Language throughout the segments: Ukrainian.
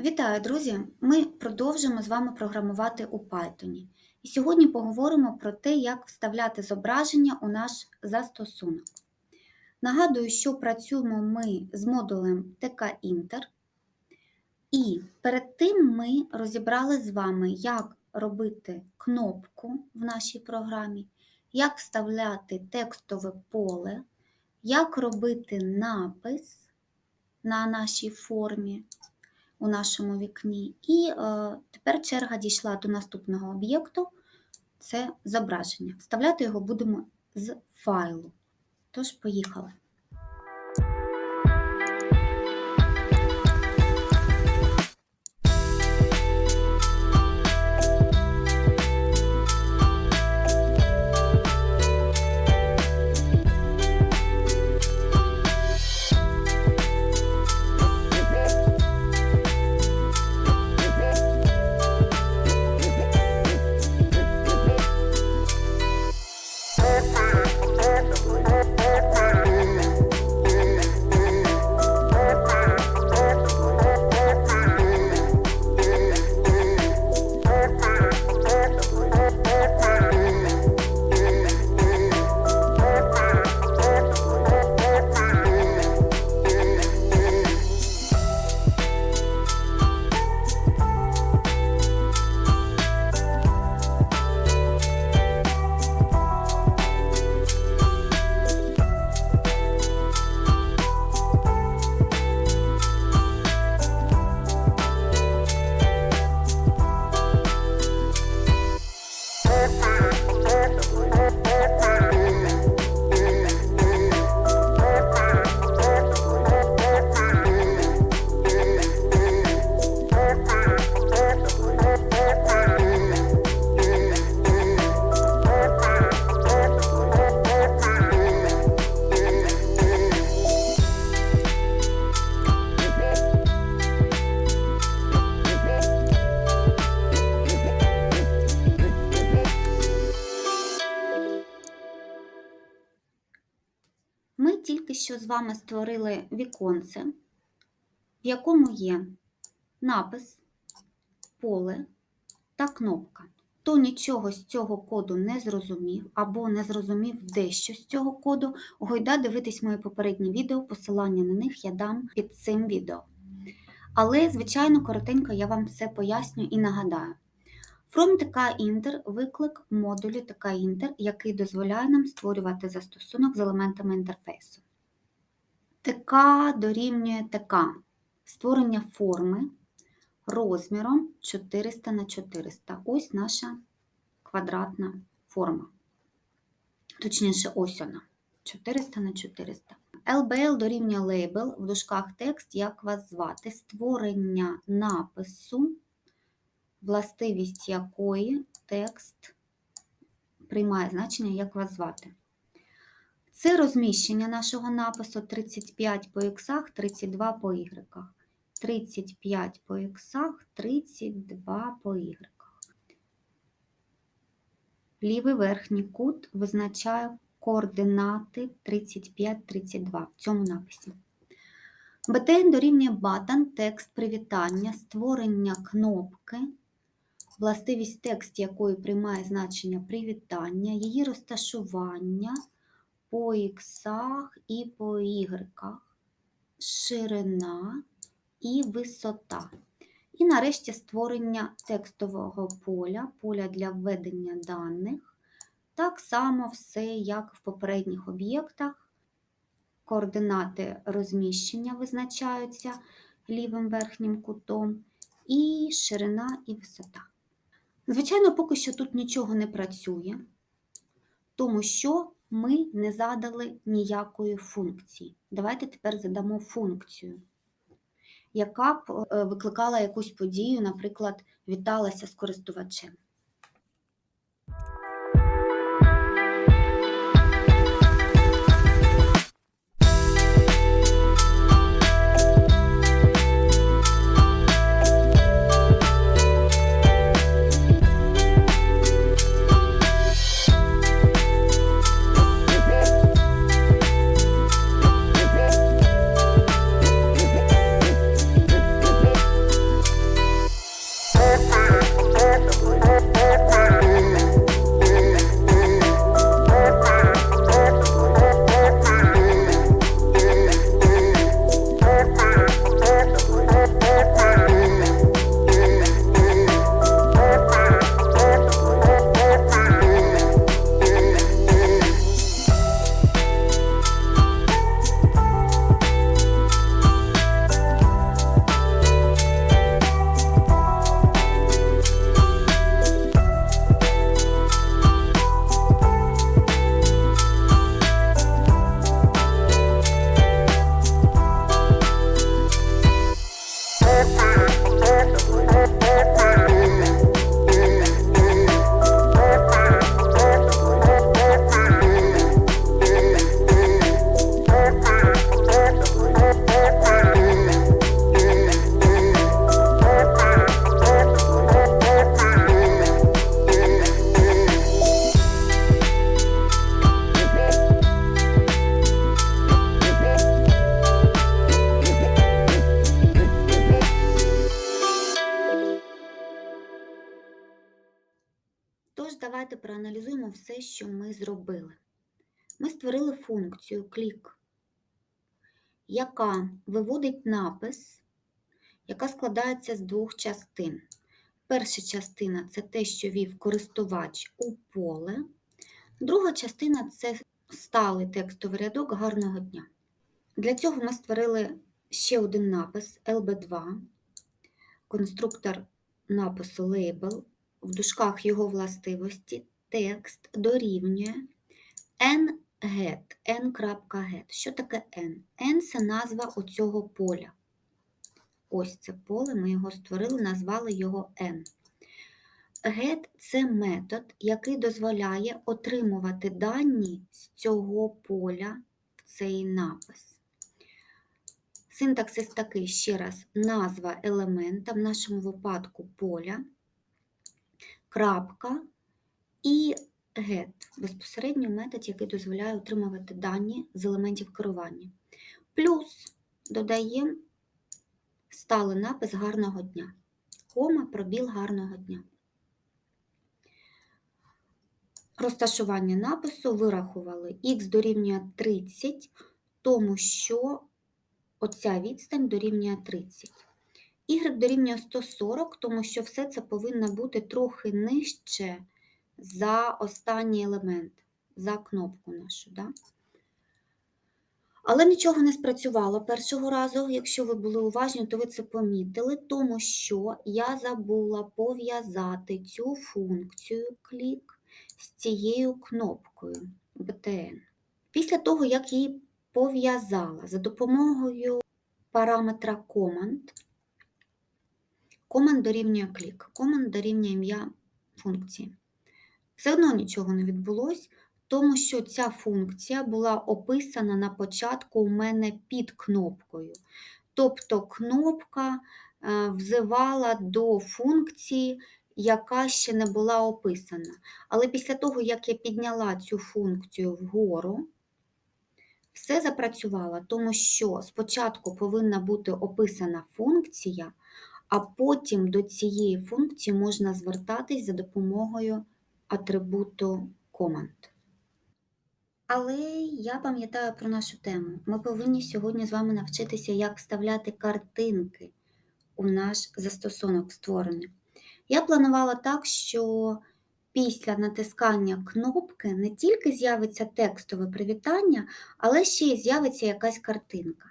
Вітаю, друзі! Ми продовжимо з вами програмувати у Python. І сьогодні поговоримо про те, як вставляти зображення у наш застосунок. Нагадую, що працюємо ми з модулем TK-Inter. І перед тим ми розібрали з вами, як робити кнопку в нашій програмі, як вставляти текстове поле, як робити напис на нашій формі у нашому вікні. І е, тепер черга дійшла до наступного об'єкту це зображення. Вставляти його будемо з файлу. Тож, поїхали. Тільки що з вами створили віконце, в якому є напис, поле та кнопка. Хто нічого з цього коду не зрозумів або не зрозумів дещо з цього коду, гойда дивитись мої попередні відео, посилання на них я дам під цим відео. Але, звичайно, коротенько я вам все поясню і нагадаю. From TK-Inter виклик модулю TK-Inter, який дозволяє нам створювати застосунок з елементами інтерфейсу. ТК дорівнює ТК. Створення форми розміром 400 на 400. Ось наша квадратна форма. Точніше, ось вона. 400 на 400. LBL дорівнює лейбл в дужках текст, як вас звати, створення напису властивість якої текст приймає значення, як вас звати. Це розміщення нашого напису 35 по іксах, 32 по ігреках. 35 по іксах, 32 по ігреках. Лівий верхній кут визначає координати 35-32 в цьому написі. BTN дорівнює button, текст привітання, створення кнопки властивість текст якої приймає значення привітання, її розташування по іксах і по ігреках, ширина і висота. І нарешті створення текстового поля, поля для введення даних. Так само все, як в попередніх об'єктах. Координати розміщення визначаються лівим верхнім кутом, і ширина і висота. Звичайно, поки що тут нічого не працює, тому що ми не задали ніякої функції. Давайте тепер задамо функцію, яка б е, викликала якусь подію, наприклад, віталася з користувачем. Зробили. Ми створили функцію клік, яка виводить напис, яка складається з двох частин. Перша частина це те, що вів користувач у поле. Друга частина це сталий текстовий рядок гарного дня. Для цього ми створили ще один напис LB2, конструктор напису Label, в дужках його властивості, текст дорівнює nGet, n.get. Що таке n? n це назва оцього поля. Ось це поле, ми його створили, назвали його n. Get – це метод, який дозволяє отримувати дані з цього поля в цей напис. Синтаксис такий ще раз: назва елемента, в нашому випадку поля, крапка і get безпосередньо метод, який дозволяє отримувати дані з елементів керування. Плюс додаємо сталий напис гарного дня. Кома, пробіл гарного дня. Розташування напису вирахували х дорівнює 30, тому що оця відстань дорівнює 30. Y дорівнює 140, тому що все це повинно бути трохи нижче за останній елемент, за кнопку нашу. Да? Але нічого не спрацювало першого разу. Якщо ви були уважні, то ви це помітили, тому що я забула пов'язати цю функцію клік з цією кнопкою BTN. Після того, як її пов'язала за допомогою параметра command, command дорівнює клік, command дорівнює ім'я функції. Все одно нічого не відбулося, тому що ця функція була описана на початку у мене під кнопкою. Тобто кнопка е, взивала до функції, яка ще не була описана. Але після того, як я підняла цю функцію вгору, все запрацювало, тому що спочатку повинна бути описана функція, а потім до цієї функції можна звертатись за допомогою атрибуту команд. Але я пам'ятаю про нашу тему. Ми повинні сьогодні з вами навчитися, як вставляти картинки у наш застосунок створений. Я планувала так, що після натискання кнопки не тільки з'явиться текстове привітання, але ще й з'явиться якась картинка.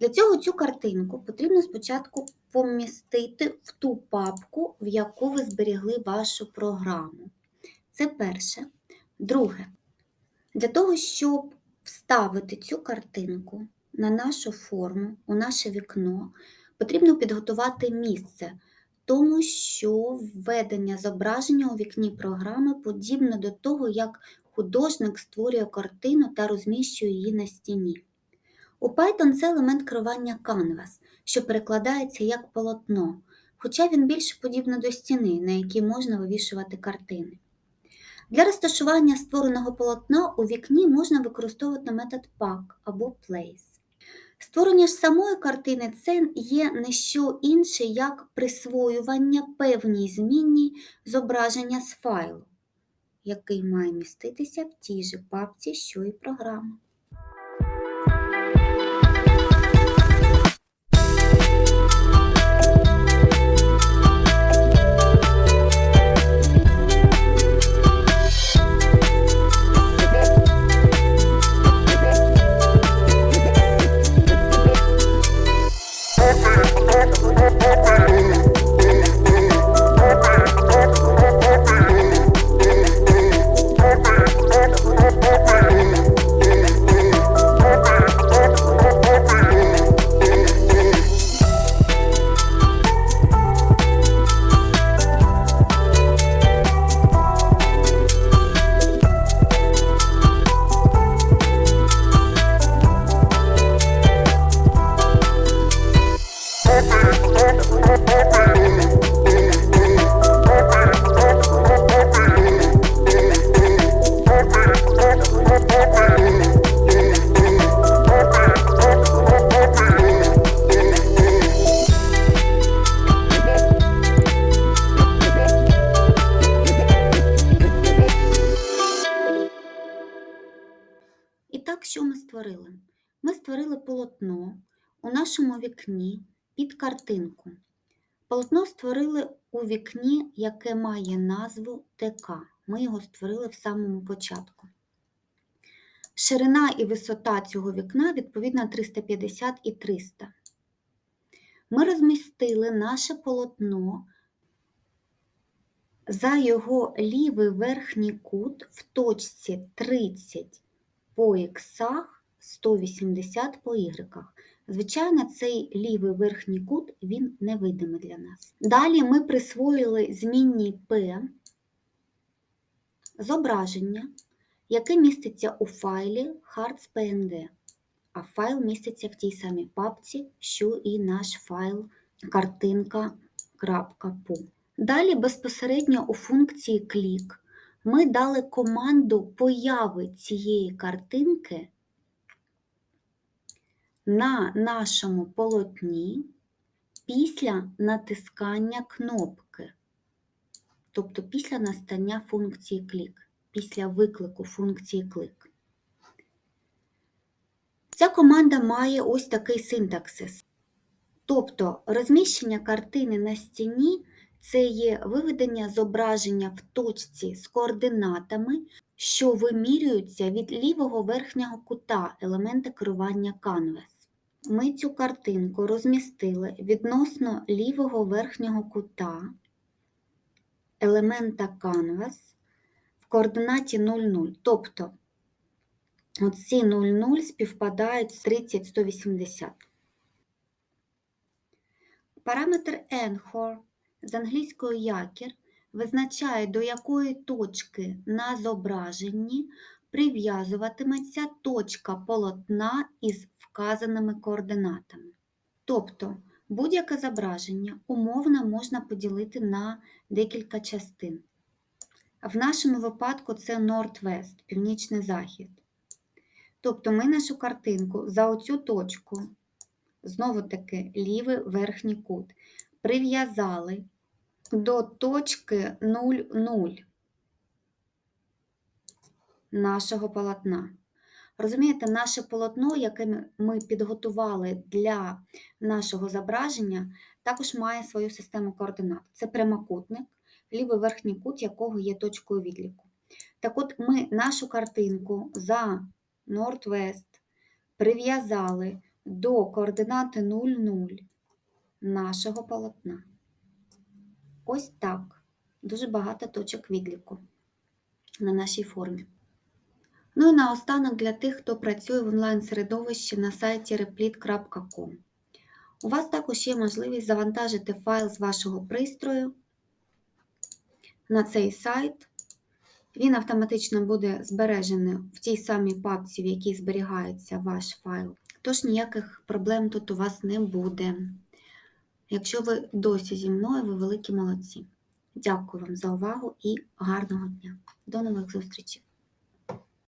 Для цього цю картинку потрібно спочатку помістити в ту папку, в яку ви зберігли вашу програму. Це перше. Друге, для того, щоб вставити цю картинку на нашу форму, у наше вікно, потрібно підготувати місце, тому що введення зображення у вікні програми подібне до того, як художник створює картину та розміщує її на стіні. У Python це елемент керування Canvas, що перекладається як полотно, хоча він більше подібний до стіни, на якій можна вивішувати картини. Для розташування створеного полотна у вікні можна використовувати метод pack або place. Створення ж самої картини це є не що інше, як присвоювання певній змінні зображення з файлу, який має міститися в тій же папці, що і програма. Вікні під картинку. Полотно створили у вікні, яке має назву ТК. Ми його створили в самому початку. Ширина і висота цього вікна відповідно 350 і 300. Ми розмістили наше полотно за його лівий верхній кут в точці 30 по іксах, 180 по ігреках. Звичайно, цей лівий верхній кут він невидимий для нас. Далі ми присвоїли змінній P зображення, яке міститься у файлі Hearts.png, а файл міститься в тій самій папці, що і наш файл картинка.pu. Далі безпосередньо у функції клік ми дали команду появи цієї картинки на нашому полотні після натискання кнопки, тобто після настання функції клік, після виклику функції клик. Ця команда має ось такий синтаксис. Тобто розміщення картини на стіні це є виведення зображення в точці з координатами, що вимірюються від лівого верхнього кута елемента керування Canvas. Ми цю картинку розмістили відносно лівого верхнього кута елемента Canvas в координаті 0,0. Тобто оці 0,0 співпадають з 30-180. Параметр Anchor з англійською якір визначає, до якої точки на зображенні прив'язуватиметься точка полотна із вказаними координатами. Тобто будь-яке зображення умовно можна поділити на декілька частин. В нашому випадку це Northwest, північний захід. Тобто ми нашу картинку за оцю точку, знову таки лівий верхній кут, прив'язали до точки 0,0 нашого полотна. Розумієте, наше полотно, яке ми підготували для нашого зображення, також має свою систему координат. Це прямокутник, лівий верхній кут якого є точкою відліку. Так от ми нашу картинку за Northwest прив'язали до координати 0,0 нашого полотна. Ось так. Дуже багато точок відліку на нашій формі. Ну і наостанок для тих, хто працює в онлайн-середовищі на сайті replit.com. У вас також є можливість завантажити файл з вашого пристрою на цей сайт. Він автоматично буде збережений в тій самій папці, в якій зберігається ваш файл. Тож ніяких проблем тут у вас не буде. Якщо ви досі зі мною, ви великі молодці. Дякую вам за увагу і гарного дня. До нових зустрічей!